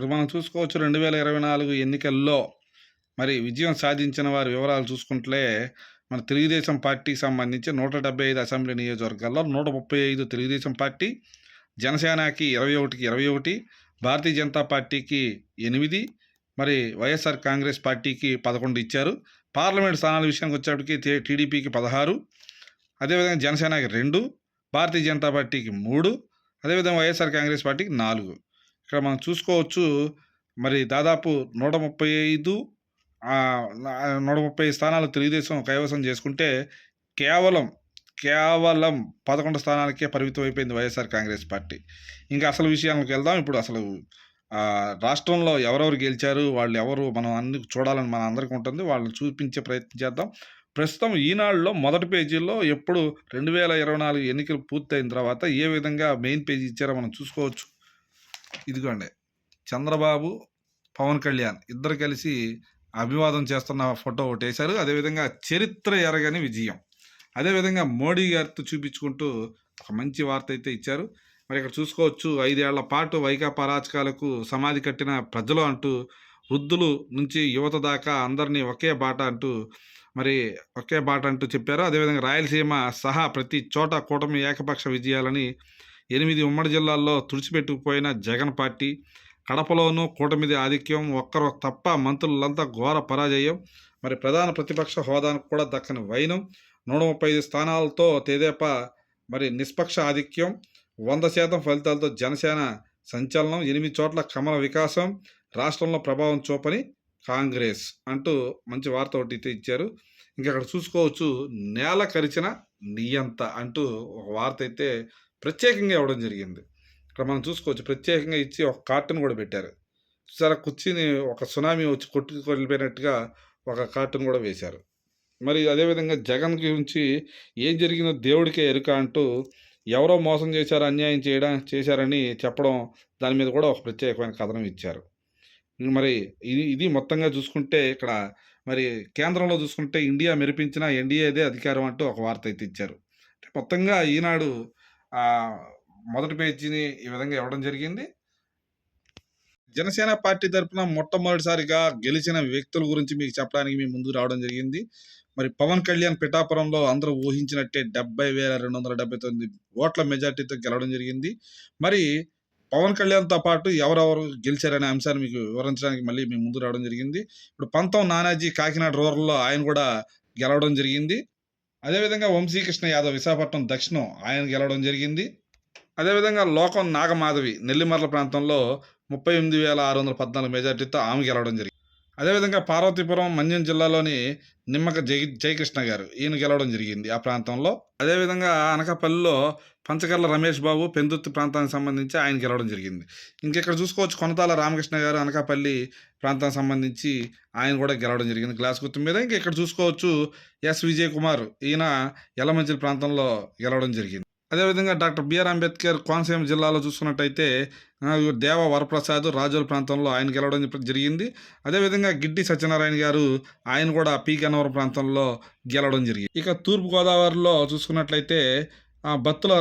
ఇప్పుడు మనం చూసుకోవచ్చు రెండు వేల ఇరవై నాలుగు ఎన్నికల్లో మరి విజయం సాధించిన వారి వివరాలు చూసుకుంటే మన తెలుగుదేశం పార్టీకి సంబంధించి నూట డెబ్బై ఐదు అసెంబ్లీ నియోజకవర్గాల్లో నూట ముప్పై ఐదు తెలుగుదేశం పార్టీ జనసేనకి ఇరవై ఒకటికి ఇరవై ఒకటి భారతీయ జనతా పార్టీకి ఎనిమిది మరి వైఎస్ఆర్ కాంగ్రెస్ పార్టీకి పదకొండు ఇచ్చారు. పార్లమెంట్ స్థానాల విషయానికి వచ్చేప్పటికి టీడీపీకి పదహారు అదేవిధంగా జనసేనకి రెండు భారతీయ జనతా పార్టీకి మూడు అదేవిధంగా వైఎస్ఆర్ కాంగ్రెస్ పార్టీకి నాలుగు. ఇక్కడ మనం చూసుకోవచ్చు మరి దాదాపు నూట ముప్పై ఐదు నూట ముప్పై స్థానాలు తెలుగుదేశం కైవసం చేసుకుంటే కేవలం కేవలం పదకొండు స్థానాలకే పరిమితం అయిపోయింది వైఎస్ఆర్ కాంగ్రెస్ పార్టీ. ఇంకా అసలు విషయాలకు వెళ్దాం. ఇప్పుడు అసలు రాష్ట్రంలో ఎవరెవరు గెలిచారు వాళ్ళు ఎవరు మనం అన్ని చూడాలని మన అందరికీ ఉంటుంది. వాళ్ళని చూపించే ప్రయత్నం చేద్దాం. ప్రస్తుతం ఈనాడులో మొదటి పేజీలో ఎప్పుడు రెండు వేల ఇరవై నాలుగు ఎన్నికలు పూర్తయిన తర్వాత ఏ విధంగా మెయిన్ పేజీ ఇచ్చారో మనం చూసుకోవచ్చు. ఇదిగోండి. చంద్రబాబు పవన్ కళ్యాణ్ ఇద్దరు కలిసి అభివాదం చేస్తున్న ఫోటో ఒకటి వేశారు. అదేవిధంగా చరిత్ర ఎరగని విజయం. అదేవిధంగా మోడీ గారితో చూపించుకుంటూ ఒక మంచి వార్త అయితే ఇచ్చారు. మరి ఇక్కడ చూసుకోవచ్చు ఐదేళ్ళ పాటు వైకాపా రాజకాలకు సమాధి కట్టిన ప్రజలు అంటూ వృద్ధులు నుంచి యువత దాకా అందరినీ ఒకే బాట అంటూ మరి ఒకే బాట అంటూ చెప్పారు. అదేవిధంగా రాయలసీమ సహా ప్రతి చోట కూటమి ఏకపక్ష విజయాలని ఎనిమిది ఉమ్మడి జిల్లాల్లో తుడిచిపెట్టుకుపోయిన జగన్ పార్టీ కడపలోనూ కూటమిది ఆధిక్యం ఒక్కరు తప్ప మంత్రులంతా ఘోర పరాజయం. మరి ప్రధాన ప్రతిపక్ష హోదాను కూడా దక్కని వైనం నూట ముప్పై ఐదు స్థానాలతో తేదేపా మరి నిష్పక్ష ఆధిక్యం వంద శాతం ఫలితాలతో జనసేన సంచలనం ఎనిమిది చోట్ల కమల వికాసం రాష్ట్రంలో ప్రభావం చూపని కాంగ్రెస్ అంటూ మంచి వార్త ఒకటి అయితే ఇచ్చారు. ఇంకా అక్కడ చూసుకోవచ్చు నేల కరిచిన నియంత అంటూ ఒక వార్త అయితే ప్రత్యేకంగా ఇవ్వడం జరిగింది. ఇక్కడ మనం చూసుకోవచ్చు ప్రత్యేకంగా ఇచ్చి ఒక కార్టూన్ కూడా పెట్టారు. చూసారా కుర్చీని ఒక సునామీ వచ్చి కొట్టుకెళ్ళిపోయినట్టుగా ఒక కార్టూన్ కూడా వేశారు. మరి అదేవిధంగా జగన్ గురించి ఏం జరిగిందో దేవుడికే ఎరుక అంటూ ఎవరో మోసం చేశారు అన్యాయం చేయడం చేశారని చెప్పడం దాని మీద కూడా ఒక ప్రత్యేకమైన కథనం ఇచ్చారు. మరి ఇది ఇది మొత్తంగా చూసుకుంటే ఇక్కడ మరి కేంద్రంలో చూసుకుంటే ఇండియా మెరిపించిన ఎన్డీఏదే అధికారం అంటూ ఒక వార్త అయితే ఇచ్చారు. అంటే మొత్తంగా ఈనాడు మొదటి పేజీని ఈ విధంగా ఇవ్వడం జరిగింది. జనసేన పార్టీ తరపున మొట్టమొదటిసారిగా గెలిచిన వ్యక్తుల గురించి మీకు చెప్పడానికి మీ ముందు రావడం జరిగింది. మరి పవన్ కళ్యాణ్ పిఠాపురంలో అందరూ ఊహించినట్టే డెబ్బై వేల రెండు వందల డెబ్బై తొమ్మిది ఓట్ల మెజార్టీతో గెలవడం జరిగింది. మరి పవన్ కళ్యాణ్తో పాటు ఎవరెవరు గెలిచారనే అంశాన్ని మీకు వివరించడానికి మళ్ళీ మీ ముందు రావడం జరిగింది. ఇప్పుడు పంతం నానాజీ కాకినాడ రూరల్లో ఆయన కూడా గెలవడం జరిగింది. అదేవిధంగా వంశీకృష్ణ యాదవ్ విశాఖపట్నం దక్షిణం ఆయన గెలవడం జరిగింది. అదేవిధంగా లోకం నాగమాధవి నెల్లిమర్ల ప్రాంతంలో ముప్పై ఎనిమిది వేల ఆరు వందల పద్నాలుగు మెజార్టీతో ఆమె గెలవడం జరిగింది. అదేవిధంగా పార్వతీపురం మన్యం జిల్లాలోని నిమ్మక జై జయకృష్ణ గారు ఈయన గెలవడం జరిగింది ఆ ప్రాంతంలో. అదేవిధంగా అనకాపల్లిలో పంచకర్ల రమేష్ బాబు పెందుర్తి ప్రాంతానికి సంబంధించి ఆయన గెలవడం జరిగింది. ఇంకెక్కడ చూసుకోవచ్చు కొనతాల రామకృష్ణ గారు అనకాపల్లి ప్రాంతానికి సంబంధించి ఆయన కూడా గెలవడం జరిగింది గ్లాస్ గుర్తు మీద. ఇంకా ఇక్కడ చూసుకోవచ్చు ఎస్ విజయ్ కుమార్ ఈయన యలమంచిలి ప్రాంతంలో గెలవడం జరిగింది. అదేవిధంగా డాక్టర్ బిఆర్ అంబేద్కర్ కోనసీమ జిల్లాలో చూసుకున్నట్టయితే దేవ వరప్రసాద్ రాజుల ప్రాంతంలో ఆయన గెలవడం జరిగింది. అదేవిధంగా గిడ్డి సత్యనారాయణ గారు ఆయన కూడా పీ గన్నవరం ప్రాంతంలో గెలవడం జరిగింది. ఇక తూర్పుగోదావరిలో చూసుకున్నట్లయితే ఆ, బత్తుల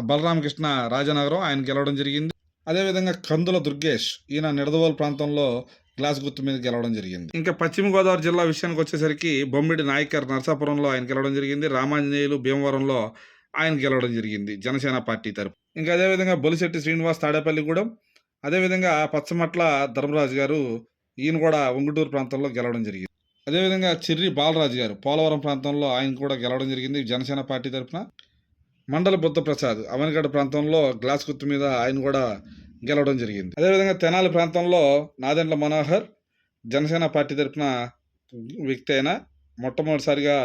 బలరామకృష్ణ రాజనగరం ఆయన గెలవడం జరిగింది. అదేవిధంగా కందుల దుర్గేష్ ఈయన నిడదవోలు ప్రాంతంలో గ్లాస్ గుర్తు మీద గెలవడం జరిగింది. ఇంకా పశ్చిమ గోదావరి జిల్లా విషయానికి వచ్చేసరికి బొమ్మిడి నాయకర్ నరసాపురంలో ఆయన గెలవడం జరిగింది. రామాంజనేయులు భీమవరంలో ఆయన గెలవడం జరిగింది జనసేన పార్టీ తరపు. ఇంకా అదేవిధంగా బొలిశెట్టి శ్రీనివాస్ తాడేపల్లిగూడెం అదేవిధంగా పచ్చమట్ల ధర్మరాజు గారు ఈయన కూడా ఉంగుటూరు ప్రాంతంలో గెలవడం జరిగింది. అదేవిధంగా చిర్రి బాలరాజు గారు పోలవరం ప్రాంతంలో ఆయన కూడా గెలవడం జరిగింది జనసేన పార్టీ తరఫున మండల బుద్ధప్రసాద్ అవనిగడ్డ ప్రాంతంలో గ్లాస్ గుర్తు మీద ఆయన కూడా గెలవడం జరిగింది. అదేవిధంగా తెనాలి ప్రాంతంలో నాదెండ్ల మనోహర్ జనసేన పార్టీ తరఫున వ్యక్తి అయిన మొట్టమొదటిసారిగా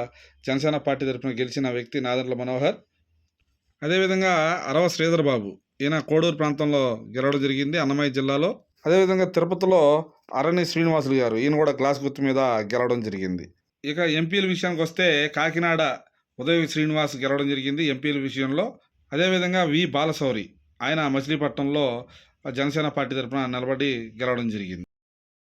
జనసేన పార్టీ తరపున గెలిచిన వ్యక్తి నాదెండ్ల మనోహర్. అదేవిధంగా అరవ శ్రీధర్ బాబు ఈయన కోడూరు ప్రాంతంలో గెలవడం జరిగింది అన్నమయ్య జిల్లాలో. అదేవిధంగా తిరుపతిలో అరణి శ్రీనివాసులు గారు ఈయన కూడా క్లాస్ గుర్తు మీద గెలవడం జరిగింది. ఇక ఎంపీల విషయానికి వస్తే కాకినాడ ఉదయ శ్రీనివాస్ గెలవడం జరిగింది ఎంపీల విషయంలో. అదేవిధంగా వి బాలశౌరి ఆయన మచిలీపట్నంలో జనసేన పార్టీ తరఫున నిలబడి గెలవడం జరిగింది.